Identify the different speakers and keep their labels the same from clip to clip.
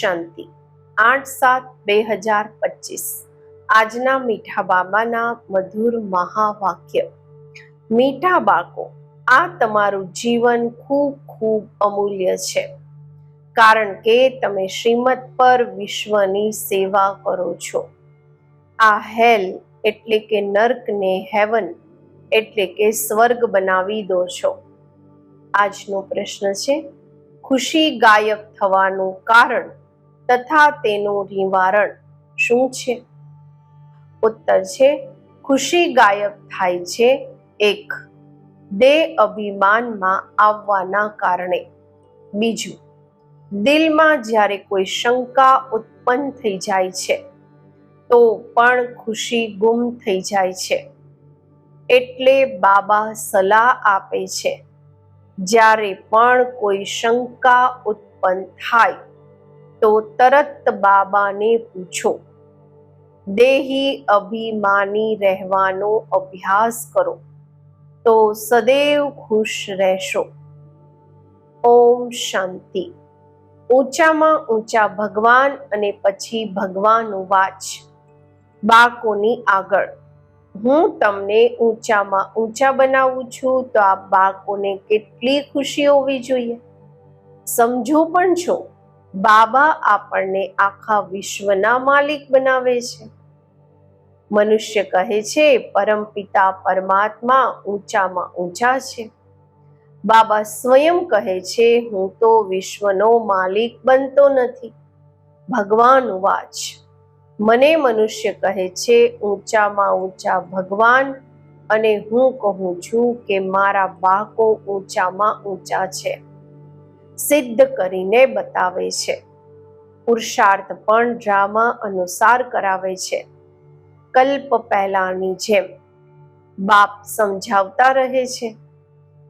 Speaker 1: શાંતિ. આઠ સાત બે હજાર પચીસ. આજના મીઠા બાબાના મધુર મહાવાક્ય. મીઠા બાકો આ તમારું જીવન ખૂબ ખૂબ અમૂલ્ય છે. કારણ કે તમે શ્રીમત પર વિશ્વની સેવા કરો છો. આ હેલ એટલે કે નર્કને હેવન એટલે કે સ્વર્ગ બનાવી દો છો. આજનો પ્રશ્ન છે, ખુશી ગાયબ થવાનું કારણ તથા તેનું નિવારણ શું છે? ઉત્તર છે, ખુશી ગાયબ થાય છે. એક, દેહ અભિમાનમાં આવવાના કારણે. બીજું, દિલમાં જ્યારે કોઈ શંકા ઉત્પન્ન થઈ જાય છે, તો પણ ખુશી ગુમ થઈ જાય છે. એટલે બાબા સલાહ આપે છે, જ્યારે પણ કોઈ શંકા ઉત્પન્ન થાય તો તરત બાબાને પૂછો, દેહી અભિમાની રહેવાનો અભ્યાસ કરો, તો સદૈવ ખુશ રહેશો. ઓમ શાંતિ. ઊંચામાં ઊંચા ભગવાન અને પછી ભગવાન વાચ. બાળકોની આગળ. હું તમને ઊંચામાં ઊંચા બનાવું છું તો આ બાળકોને કેટલી ખુશી હોવી જોઈએ. સમજો પણ છો. બાબા આપણને આખા વિશ્વના માલિક બનાવે છે. મનુષ્ય કહે છે પરમપિતા પરમાત્મા ઊંચામાં ઊંચા છે. બાબા સ્વયં કહે છે, હું તો વિશ્વનો માલિક બનતો નથી. ભગવાન વાચ મને મનુષ્ય કહે છે, ઊંચામાં ઊંચા ભગવાન અને હું કહું છું કે મારા બાકો ઊંચામાં ઊંચા છે. સિદ્ધ કરીને બતાવે છે. પુરુષાર્થ પણ ડ્રામા અનુસાર કરાવે છે. કલ્પ પહેલાની જેમ બાપ સમજાવતા રહે છે.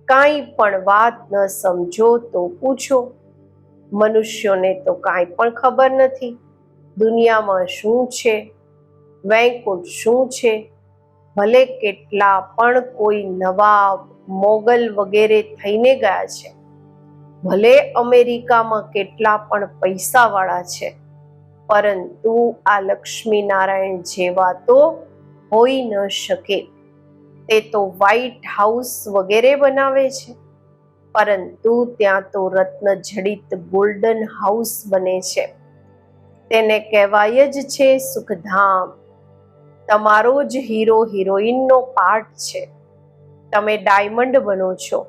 Speaker 1: કાંઈ પણ વાત ન સમજો તો પૂછો. મનુષ્યોને તો કાંઈ પણ ખબર નથી. દુનિયામાં શું છે? વૈકુંઠ શું છે? ભલે કેટલા પણ કોઈ નવા મોગલ વગેરે થઈને ગયા છે. ભલે અમેરિકામાં કેટલા પણ પૈસાવાળા છે, પરંતુ આ લક્ષ્મી નારાયણ જેવા તો હોઈ ન શકે. તે તો વ્હાઈટ હાઉસ વગેરે બનાવે છે, પરંતુ ત્યાં તો રત્ન જડિત ગોલ્ડન હાઉસ બને છે. તેને કહેવાય જ છે સુખધામ. તમારો જ હીરો હિરોઈનનો પાર્ટ છે. તમે ડાયમંડ બનો છો.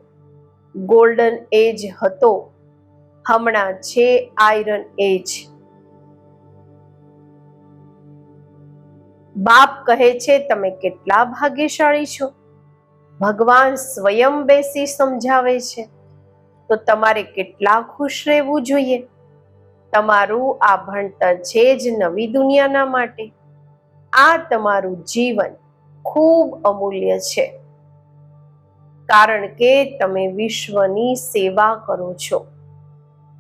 Speaker 1: ગોલ્ડન એજ હતો. હમણાં છે આયરન એજ બાપ કહે છે, તમે કેટલા ભાગ્યશાળી છો. ભગવાન સ્વયં બેસી સમજાવે છે, તો તમારે કેટલા ખુશ રહેવું જોઈએ? તમારું આ ભણતર છે જ નવી દુનિયાના માટે. આ તમારું જીવન ખૂબ અમૂલ્ય છે. કારણ કે તમે વિશ્વની સેવા કરો છો.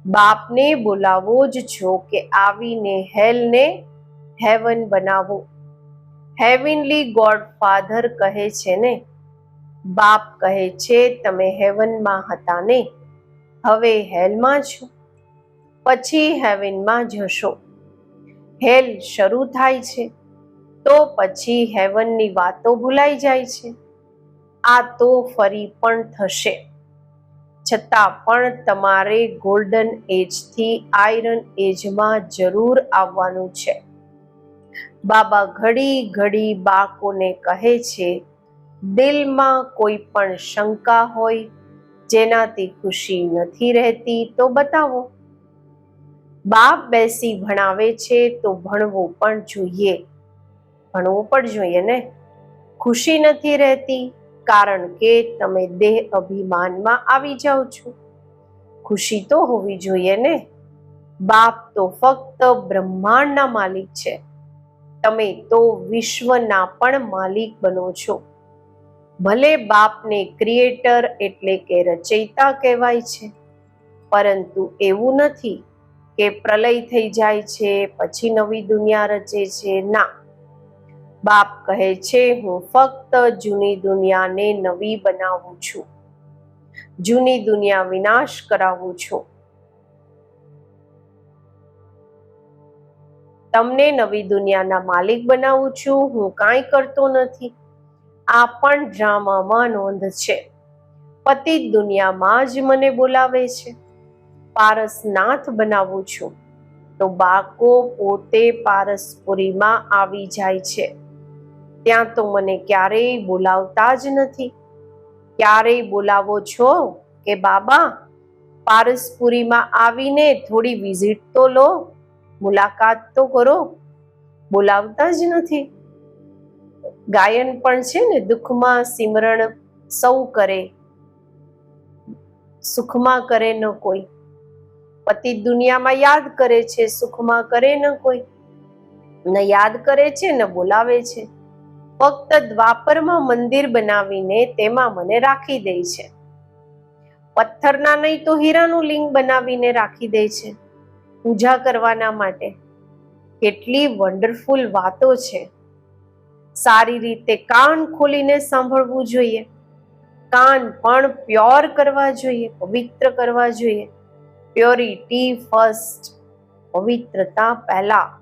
Speaker 1: બાપને બોલાવો જ છો કે આવીને હેલને હેવન બનાવો. હેવનલી ગોડ ફાધર કહે છે ને? બાપ કહે છે, તમે હેવનમાં હતા ને? હવે હેલમાં છો? પછી હેવનમાં જશો. હેલ શરૂ થાય છે, તો પછી હેવનની વાતો ભૂલાઈ જાય છે. આ તો ફરી પણ થશે. છતાં પણ તમારે ગોલ્ડન એજથી આયરન એજમાં જરૂર આવવાનું છે. બાબા ઘડી ઘડી બાળકોને કહે છે, દિલમાં કોઈ પણ શંકા હોય, જેનાથી ખુશી નથી રહેતી, તો બતાવો. બાપ બેસી ભણાવે છે તો ભણવું પણ જોઈએ. ભણવું પણ જોઈએ ને? ખુશી નથી રહેતી? કારણ કે તમે દેહ અભિમાનમાં આવી જાઓ છો. ખુશી તો હોવી જોઈએ ને? બાપ તો ફક્ત બ્રહ્માંડના માલિક છે. તમે તો વિશ્વના પણ માલિક બનો છો. ભલે બાપને ક્રિએટર એટલે કે રચયિતા કહેવાય છે, પરંતુ એવું નથી કે પ્રલય થઈ જાય છે, પછી નવી દુનિયા રચે છે. ના બાપ કહે છે, હું ફક્ત જૂની દુનિયાને નવી બનાવું છું. જૂની દુનિયા વિનાશ કરાવું છું. તમને નવી દુનિયાના માલિક બનાવું છું. હું કાંઈ કરતો નથી. આ પણ ડ્રામામાં નોંધ છે. પતિ દુનિયામાં જ મને બોલાવે છે. પારસનાથ બનાવું છું. તો બાકો પોતે પારસપુરીમાં આવી જાય છે. ત્યાં તો મને ક્યારેય બોલાવતા જ નથી. ક્યારેય બોલાવો છો કે બાબા? પારસપુરીમાં આવીને થોડી વિઝિટ તો લો, મુલાકાત તો કરો. બોલાવતા જ નથી. ગાયન પણ છે ને દુઃખમાં સિમરણ સૌ કરે. સુખમાં કરે ન કોઈ. પતિ દુનિયામાં યાદ કરે છે, સુખમાં કરે ન કોઈ. ન યાદ કરે છે, ન બોલાવે છે. ફક્ત દ્વાપરમાં મંદિર બનાવીને તેમાં મને રાખી દે છે. પથ્થરના નહીં તો હીરાનું લિંગ બનાવીને રાખી દે છે. પૂજા કરવાના માટે કેટલી વન્ડરફુલ વાતો છે. સારી રીતે કાન ખોલીને સાંભળવું જોઈએ. કાન પણ પ્યોર કરવા જોઈએ, પવિત્ર કરવા જોઈએ. પ્યોરિટી ફર્સ્ટ, પવિત્રતા પહેલા.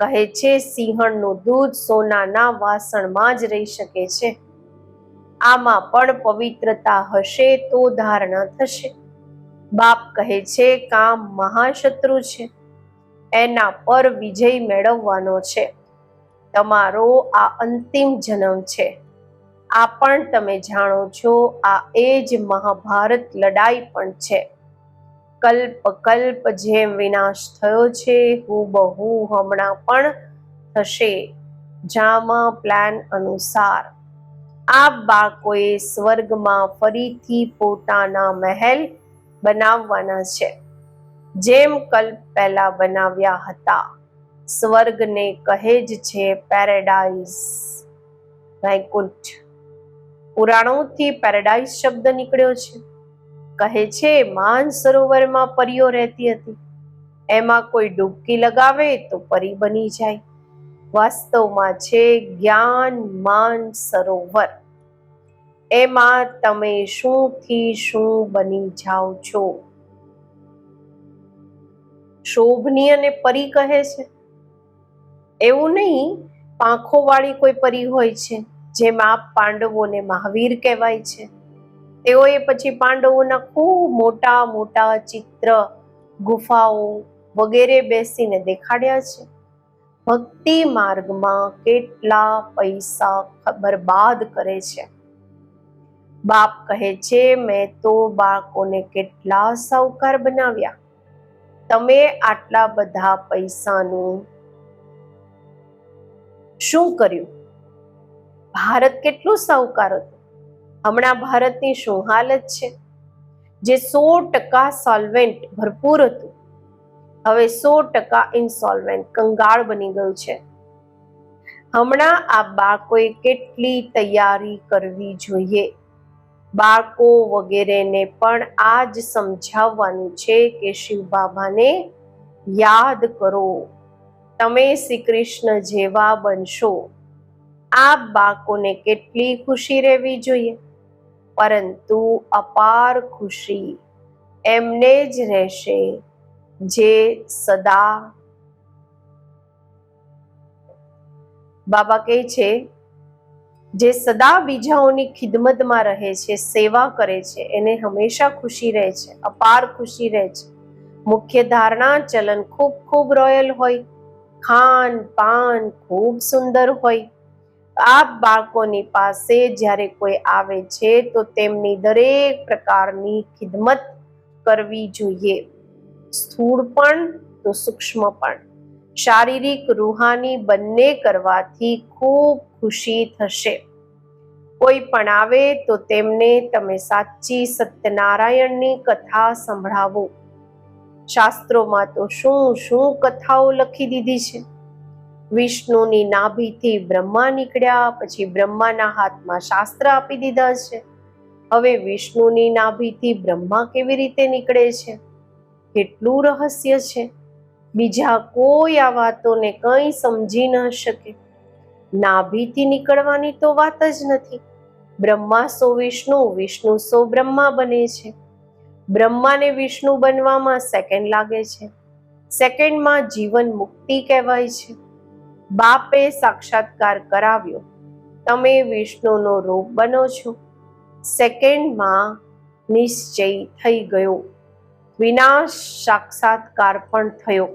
Speaker 1: કહે છે, સિંહણનું દૂધ સોનાના વાસણમાં જ રહી શકે છે. આમાં પણ પવિત્રતા હશે તો ધારણા થશે. બાપ કહે છે, કામ મહાશત્રુ છે. એના પર વિજય મેળવવાનો છે. તમારો આ અંતિમ જન્મ છે. આ પણ તમે જાણો છો, આ એ જ મહાભારત લડાઈ પણ છે. કલ્પ કલ્પ જેમ વિનાશ થયો છે હું બહુ હમણાં પણ થશે. જામા પ્લાન અનુસાર. આ બાળકોએ સ્વર્ગમાં ફરીથી પોતાના મહેલ બનાવવાના છે. જેમ કલ્પ પહેલા બનાવ્યા હતા, સ્વર્ગને કહે જ છે પેરેડાઇઝ વૈકુંઠ. પુરાણોથી પેરેડાઇઝ શબ્દ નીકળ્યો છે. કહે છે, માન સરોવરમાં પરીઓ રહેતી હતી. એમાં કોઈ ડૂબકી લગાવે તો પરી બની જાય. વાસ્તવમાં છે, જ્ઞાન માન સરોવર. એમાં તમે શુંથી શું બની જાઓ છો? શોભની અને પરી કહે છે, એવું નહીં પાંખો વાળી કોઈ પરી હોય છે, જેમાં પાંડવોને મહાવીર કહેવાય છે. તેઓએ પછી પાંડવોના ખૂબ મોટા મોટા ચિત્ર, ગુફાઓ વગેરે બેસીને દેખાડ્યા છે. ભક્તિ માર્ગમાં કેટલા પૈસા બરબાદ કરે છે. બાપ કહે છે, મેં તો બાળકોને કેટલા સાવકાર બનાવ્યા. તમે આટલા બધા પૈસાનું શું કર્યું? ભારત કેટલું સાવકાર હતું? હમણાં ભારતની શું હાલત છે? જે સો ટકા સોલ્વેન્ટ ભરપૂર હતું. હવે સો ટકા ઇન્સોલ્વેન્ટ કંગાળ બની ગયું છે. હમણાં આ બાળકોએ કેટલી તૈયારી કરવી જોઈએ? બાળકો વગેરેને પણ આ જ સમજાવવાનું છે કે શિવ બાબાને યાદ કરો. તમે શ્રી કૃષ્ણ જેવા બનશો. આ બાળકોને કેટલી ખુશી રહેવી જોઈએ? પરંતુ અપાર ખુશી એમને જ રહેશે જે સદા. બાબા કહે છે, જે સદા બીજાઓની ખિદમતમાં રહે છે, સેવા કરે છે, એને હંમેશા ખુશી રહે છે, અપાર ખુશી રહે છે. મુખ્ય ધારણા, ચલન ખૂબ ખૂબ રોયલ હોય, ખાન પાન ખૂબ સુંદર હોય. આ બાળકોની પાસે જ્યારે કોઈ આવે છે, તો તેમની દરેક પ્રકારની ખિદમત કરવી જોઈએ. સ્થૂળ પણ તો સૂક્ષ્મ પણ. શારીરિક રૂહાની બંને કરવાથી ખૂબ ખુશી થશે. કોઈ પણ આવે તો તેમને તમે સાચી સત્યનારાયણની કથા સંભળાવો. શાસ્ત્રોમાં તો શું શું કથાઓ લખી દીધી છે? વિષ્ણુની નાભીથી બ્રહ્મા નીકળ્યા, પછી બ્રહ્માના હાથમાં શાસ્ત્ર આપી દીધા છે. હવે વિષ્ણુની નાભીથી બ્રહ્મા કેવી રીતે નીકળે છે? કેટલું રહસ્ય છે. બીજા કોઈ આ વાતોને કંઈ સમજી ન શકે. નાભીથી નીકળવાની તો વાત જ નથી. બ્રહ્મા સો વિષ્ણુ વિષ્ણુ સો બ્રહ્મા બને છે. બ્રહ્માને વિષ્ણુ બનવામાં સેકન્ડ લાગે છે. સેકન્ડમાં જીવન મુક્તિ કહેવાય છે. બાપે સાક્ષાત્કાર કરાવ્યો. તમે વિષ્ણુનો રૂપ બનો છો. સેકન્ડમાં નિશ્ચય થઈ ગયો. વિનાશ સાક્ષાત્કાર પણ થયો.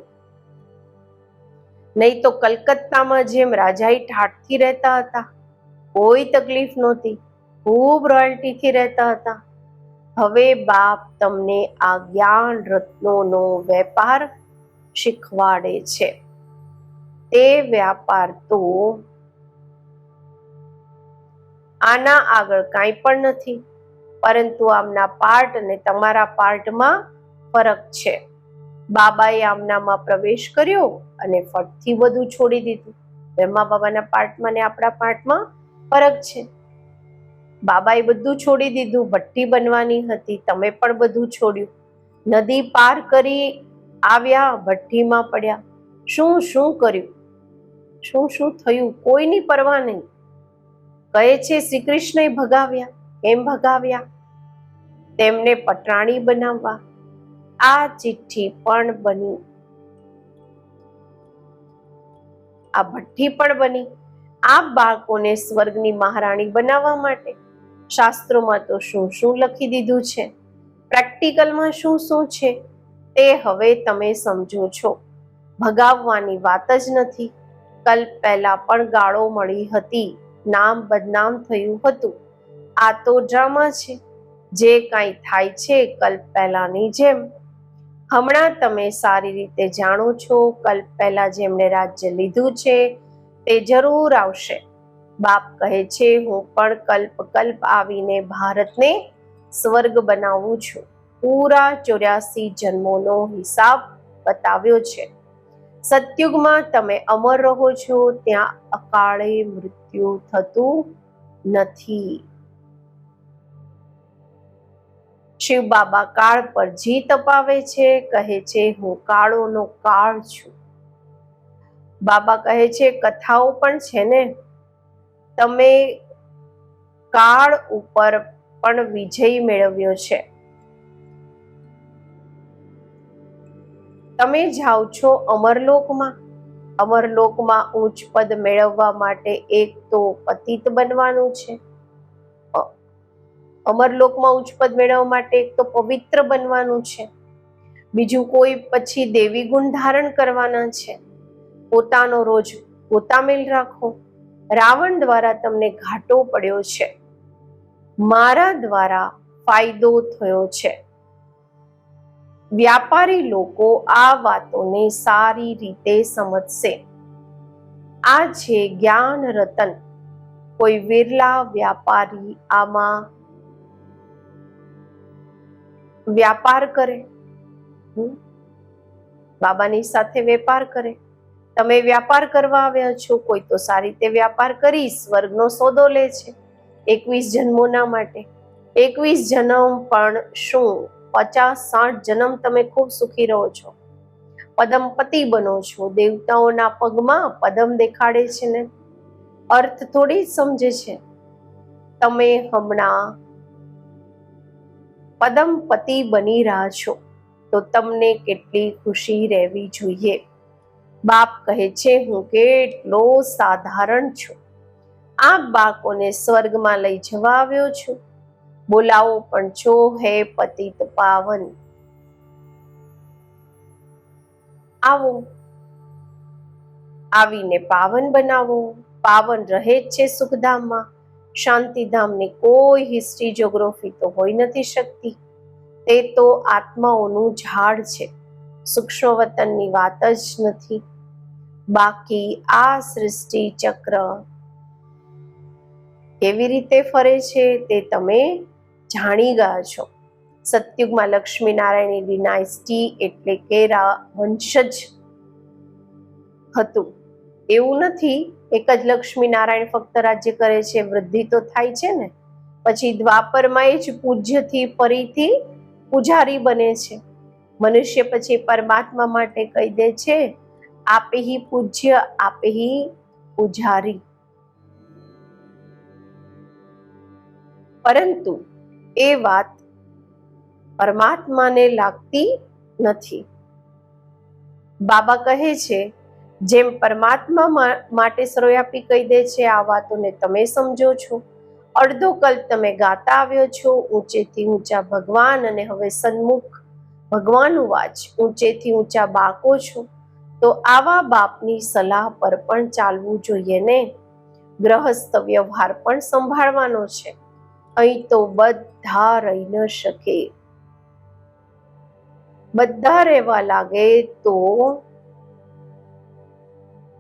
Speaker 1: નહીં તો કલકત્તામાં જેમ રાજાઈ ઠાઠથી રહેતા હતા, કોઈ તકલીફ નહોતી. ખૂબ રોયલ્ટીથી રહેતા હતા. હવે બાપ તમને આ જ્ઞાન રત્નોનો વેપાર શીખવાડે છે. તે વ્યાપાર તો આના આગળ કાંઈ પણ નથી. પરંતુ આમના પાર્ટ અને તમારા પાર્ટમાં ફરક છે. બાબાએ આમનામાં પ્રવેશ કર્યો અને ફટથી બધું છોડી દીધું. બ્રહ્મા બાબાના પાર્ટમાં ને આપણા પાર્ટમાં ફરક છે. બાબાએ બધું છોડી દીધું, ભઠ્ઠી બનવાની હતી, તમે પણ બધું છોડ્યું. નદી પાર કરી આવ્યા, ભઠ્ઠીમાં પડ્યા. શું શું કર્યું? શું શું થયું કોઈની પરવા નહીં. કહે છે શ્રી કૃષ્ણએ ભગાવ્યા. કેમ ભગાવ્યા? તેમને પટરાણી બનાવવા. આ ચિઠ્ઠી પણ બની. આ ભઠ્ઠી પણ બની. આ બાળકોને સ્વર્ગની મહારાણી બનાવવા માટે. શાસ્ત્રોમાં તો શું શું લખી દીધું છે? પ્રેક્ટિકલમાં શું શું છે? તે હવે તમે સમજો છો. ભગાવવાની વાત જ નથી. કલ્પ પહેલા પણ ગાળો મળી હતી. નામ બદનામ થયું હતું. આ તો ડ્રામા છે. જે કાંઈ થાય છે કલ્પ પહેલાની જેમ. હમણાં તમે સારી રીતે જાણો છો કલ્પ પહેલા જેમણે રાજ્ય લીધું છે તે જરૂર આવશે. બાપ કહે છે, હું પણ કલ્પ કલ્પ આવીને ભારતને સ્વર્ગ બનાવું છું. પૂરા ચોર્યાસી જન્મોનો હિસાબ બતાવ્યો છે. સતયુગમાં તમે અમર રહો છો, ત્યાં અકાળે મૃત્યુ થતું નથી. શિવ બાબા કાળ પર જીત અપાવે છે, કહે છે, હું કાળોનો કાળ છું. બાબા કહે છે, કથાઓ પણ છે ને? તમે કાળ ઉપર પણ વિજય મેળવ્યો છે. તમે જાઓ છો અમરલોકમાં. અમરલોકમાં ઉચ્ચ પદ મેળવવા માટે એક તો પતિત બનવાનું છે. અમરલોકમાં ઉચ્ચ પદ મેળવવા માટે એક તો પવિત્ર બનવાનું છે. બીજું કોઈ પછી દેવી ગુણ ધારણ કરવાના છે. પોતાનો રોજ પોતામેલ રાખો. રાવણ દ્વારા તમને ઘાટો પડ્યો છે. મારા દ્વારા ફાયદો થયો છે. વ્યાપારી લોકો આ વાતોને સારી રીતે સમજશે. આ છે જ્ઞાન રતન. કોઈ વિરલા વ્યાપારી આમાં વ્યાપાર કરે? બાબાની સાથે વેપાર કરે? તમે વ્યાપાર કરવા આવ્યા છો, કોઈ તો સારી રીતે વ્યાપાર કરી સ્વર્ગનો સોદો લે છે. એકવીસ જન્મોના માટે. એકવીસ જન્મ પણ શું? પચાસ સાઠ જન્મ તમે ખૂબ સુખી રહો છો. પદમપતિ બનો છો. દેવતાઓના પગમાં પદમ દેખાડે છે ને. અર્થ થોડી સમજે છે. તમે હમણાં પદમપતિ બની રહ્યા છો. તો તમને કેટલી ખુશી રહેવી જોઈએ. બાપ કહે છે, હું કેટલો સાધારણ છું. આ બાળકોને સ્વર્ગમાં લઈ જવા આવ્યો છું. બોલાવો, પણ છો હે પતિત પાવન. આવો. આવીને પાવન બનાવો. પાવન રહે જ છે સુખધામમાં. શાંતિધામની કોઈ હિસ્ટ્રી જોગ્રાફી તો હોઈ નથી શકતી. તે તો આત્માઓનું ઝાડ છે. સૂક્ષ્મ વતનની વાત જ નથી. બાકી આ સૃષ્ટિ ચક્ર કેવી રીતે ફરે છે તે તમે જાણી ગયા છો. સતયુગમાં લક્ષ્મી નારાયણની એટલે કે વંશજ હતું. એવું નથી, એક જ લક્ષ્મી નારાયણ ફક્ત રાજ્ય કરે છે, વૃદ્ધિ તો થાય છે ને. પછી દ્વાપરમાં એ જ પૂજ્યથી ફરીથી પૂજારી બને છે. મનુષ્ય પછી પરમાત્મા માટે કહી દે છે, આપે હી પૂજ્ય, આપે હી પૂજારી. પરંતુ એ વાત પરમાત્માને લાગતી નથી. બાબા કહે છે, જેમ પરમાત્મા માટે સર્વવ્યાપી કહી દે છે, આ વાતોને તમે સમજો છો. અડધો કલ્પ તમે ગાતા આવ્યો છો, ઊંચેથી ઊંચા ભગવાન અને હવે સન્મુખ ભગવાનનું વાચ ઊંચેથી ઊંચા બાકો છો. તો આવા બાપની સલાહ પર પણ ચાલવું જોઈએ ને. ગ્રહસ્થ વ્યવહાર પણ સંભાળવાનો છે. અહીં તો બધા રહી ન શકે. બધા રહેવા લાગે તો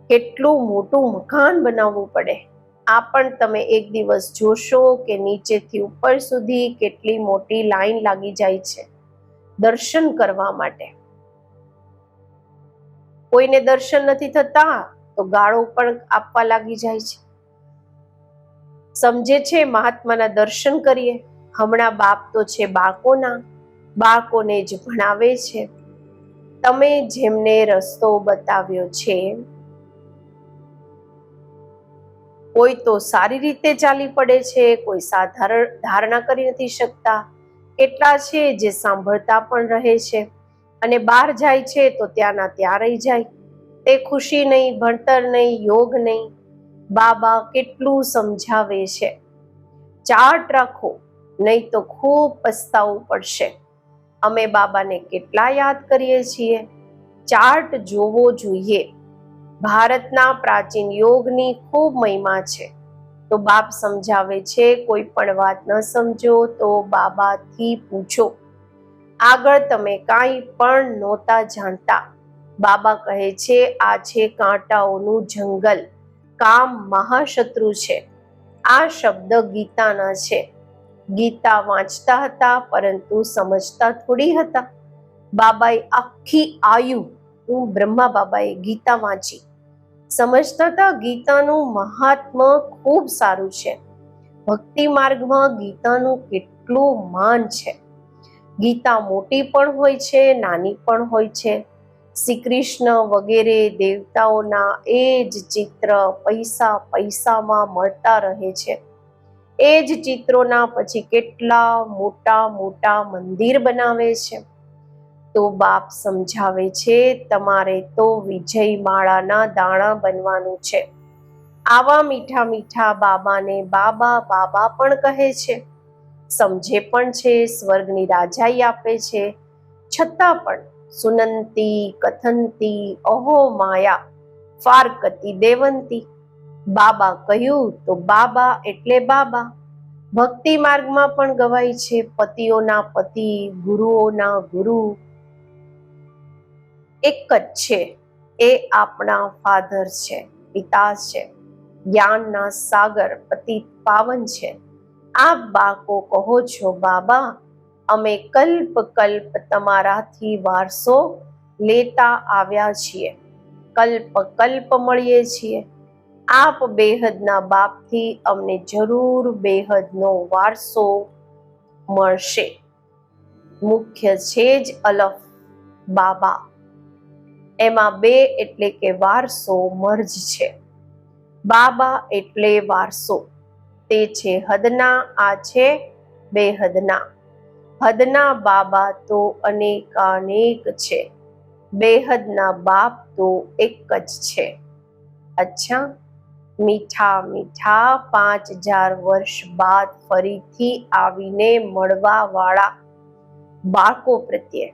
Speaker 1: કેટલું મોટું મકાન બનાવવું પડે. આ પણ તમે એક દિવસ જોશો કે નીચેથી ઉપર સુધી કેટલી મોટી લાઈન લાગી જાય છે દર્શન કરવા માટે. કોઈને દર્શન નથી થતા તો ગાળો પણ આપવા લાગી જાય છે. સમજે છે મહાત્માના દર્શન કરીએ. હમણાં બાપ તો છે બાળકોના. બાળકોને જ ભણાવે છે. તમે જેમને રસ્તો બતાવ્યો છે, કોઈ તો સારી રીતે ચાલી પડે છે, કોઈ સાધારણ ધારણા કરી નથી શકતા. કેટલા છે જે સાંભળતા પણ રહે છે અને બહાર જાય છે તો ત્યાંના ત્યાં રહી જાય. તે ખુશી નહીં, ભણતર નહીં, યોગ નહીં. બાબા કેટલું સમજાવે છે? ચાર્ટ રાખો, નહીં તો ખૂબ પસ્તાવું પડશે. અમે બાબાને કેટલા યાદ કરીએ છીએ? ચાર્ટ જોવો જોઈએ. ભારતના પ્રાચીન યોગની ખૂબ મહિમા છે. તો બાપ સમજાવે છે, કોઈ પણ વાત ન સમજો તો બાબાથી પૂછો. આગળ તમે કાંઈ પણ નહોતા જાણતા. બાબા કહે છે, આ છે કાંટાઓનું જંગલ. કામ મહાશત્રુ છે. આ શબ્દ ગીતાના છે. ગીતા વાંચતા હતા, પરંતુ સમજતા થોડી હતા. બાબાએ આખી આયુ હું બ્રહ્મા બાબાએ ગીતા વાંચી. સમજતા હતા ગીતાનું મહાત્મ ખૂબ સારું છે. ભક્તિ માર્ગમાં ગીતાનું કેટલું માન છે. ગીતા મોટી પણ હોય છે, નાની પણ હોય છે. શ્રી કૃષ્ણ વગેરે દેવતાઓના એ જ ચિત્ર પૈસા પૈસામાં મળતા રહે છે. એ જ ચિત્રોના પછી કેટલા મોટા મોટા મંદિર બનાવે છે. તો બાપ સમજાવે છે, તમારે તો વિજય માળાના દાણા બનવાનું છે. આવા મીઠા મીઠા બાબાને બાબા બાબા પણ કહે છે. સમજે પણ છે, સ્વર્ગની રાજાઈ આપે છે. છતાં પણ સુનંતી કથંતી અહો માયા ફારકતી દેવંતી બાબા કહ્યું તો બાબા એટલે બાબા ભક્તિ માર્ગમાં પણ ગવાય છે પતિઓના પતિ ગુરુઓના ગુરુ એક જ છે, એ આપણા ફાધર છે, પિતા છે. જ્ઞાનના સાગર પતિ પાવન છે. આપ બાકો કહો છો, બાબા અમે કલ્પ કલ્પ તમારાથી વારસો લેતા આવ્યા છીએ. કલ્પ કલ્પ મળીએ છીએ. આપ બેહદના બાપથી અમને જરૂર બેહદનો વારસો મળશે. મુખ્ય છે જ અલફ બાબા. એમાં બે એટલે કે વારસો મર્જ છે. બાબા એટલે વારસો. તે છે હદના, આ છે બેહદના. હદના બાબા તો અનેકાનેક છે. બેહદના બાપ તો એક જ છે. અચ્છા, મીઠા મીઠા પાંચ હજાર વર્ષ બાદ ફરીથી આવીને મળવા વાળા બાળકો પ્રત્યે.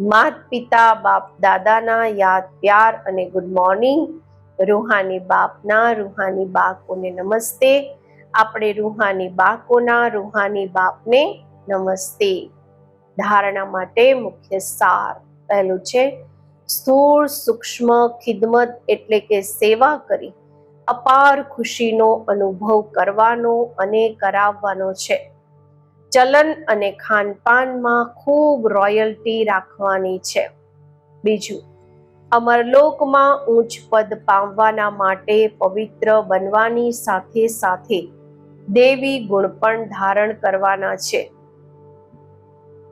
Speaker 1: માત પિતા બાપ દાદાના યાદ પ્યાર અને ગુડ મોર્નિંગ રૂહાની બાપના રૂહાની બાળકોને નમસ્તે. આપણે રૂહાની બાળકોના રૂહાની બાપને નમસ્તે. ધારણા માટે મુખ્ય સાર પહેલું છે, સ્થૂળ, સૂક્ષ્મ, ખિદમત એટલે કે સેવા કરી, અપાર ખુશીનો અનુભવ કરવાનો અને કરાવવાનો છે. ચલન અને ખાનપાનમાં ખૂબ રોયલ્ટી રાખવાની છે. બીજું, અમરલોકમાં ઉચ્ચ પદ પામવાના માટે પવિત્ર બનવાની સાથે સાથે દેવી ગુણ પણ ધારણ કરવાના છે.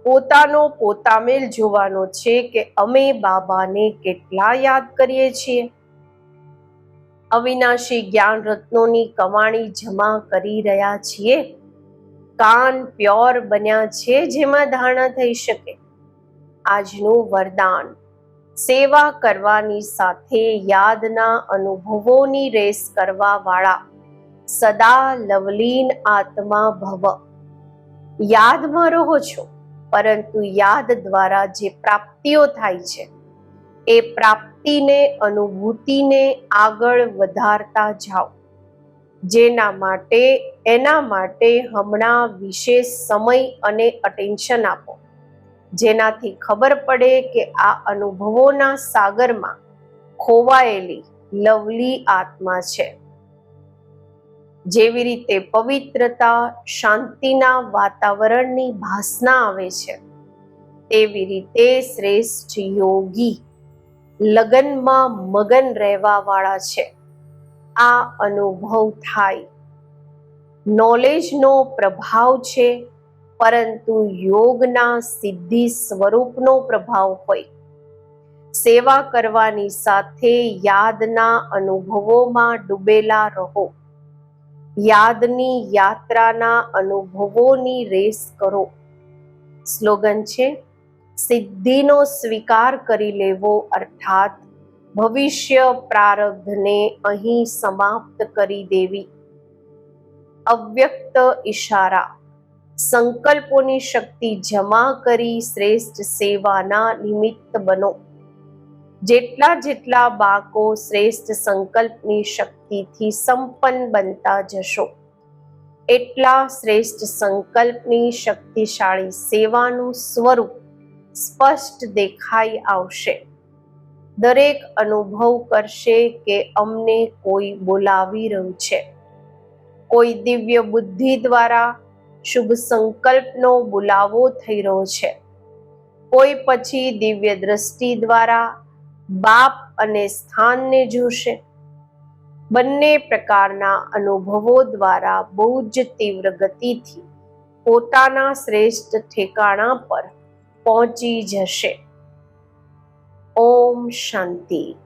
Speaker 1: પોતાનો પોતામેલ જોવાનો છે કે અમે બાબાને કેટલા યાદ કરીએ છીએ. અવિનાશી જ્ઞાન રત્નોની કમાણી જમા કરી રહ્યા છીએ. કાન પ્યોર બન્યા છે જેમાં ધારણા થઈ શકે. આજનું વરદાન. સેવા કરવાની સાથે યાદના અનુભવોની રેસ કરવા વાળા સદા લવલીન આત્મા ભવ. યાદમાં રહો છો. પરંતુ યાદ દ્વારા જે પ્રાપ્તિઓ થાય છે, એ પ્રાપ્તિને, અનુભૂતિને આગળ વધારતા જાઓ. જેના માટે, એના માટે હમણાં વિશેષ સમય અને અટેન્શન આપો. જેનાથી ખબર પડે કે આ અનુભવોના સાગરમાં ખોવાયેલી લવલી આત્મા છે. જેવી રીતે પવિત્રતા શાંતિના વાતાવરણની ભાસના આવે છે, તેવી રીતે શ્રેષ્ઠ યોગી લગનમાં મગન રહેવા વાળા છે. આ અનુભવ થાય. નોલેજનો પ્રભાવ છે, પરંતુ યોગના સિદ્ધિ સ્વરૂપનો પ્રભાવ હોય. સેવા કરવાની સાથે યાદના અનુભવોમાં ડૂબેલા રહો. યાદની યાત્રાના અનુભવોની રેસ કરો. સ્લોગન છે, સિદ્ધિનો સ્વીકાર કરી લેવો અર્થાત ભવિષ્ય પ્રારબ્ધને અહીં સમાપ્ત કરી દેવી. અવ્યક્ત ઈશારા, સંકલ્પોની શક્તિ જમા કરી શ્રેષ્ઠ સેવાના નિમિત્ત બનો. જેટલા જેટલા બાકો શ્રેષ્ઠ સંકલ્પની શક્તિથી સંપન્ન બનતા જશો. એટલા શ્રેષ્ઠ સંકલ્પની શક્તિશાળી સેવાનું સ્વરૂપ સ્પષ્ટ દેખાઈ આવશે. દરેક અનુભવ કરશે કે અમને કોઈ બોલાવી રહ્યું છે. કોઈ દિવ્ય બુદ્ધિ દ્વારા શુભ સંકલ્પનો બોલાવો થઈ રહ્યો છે. કોઈ પછી દિવ્ય દ્રષ્ટિ દ્વારા બાપ અને સ્થાનને જોશે. બંને પ્રકારના અનુભવો દ્વારા બહુ જ તીવ્ર ગતિથી પોતાના શ્રેષ્ઠ ઠેકાણા પર પહોંચી જશે. ઓમ શાંતિ.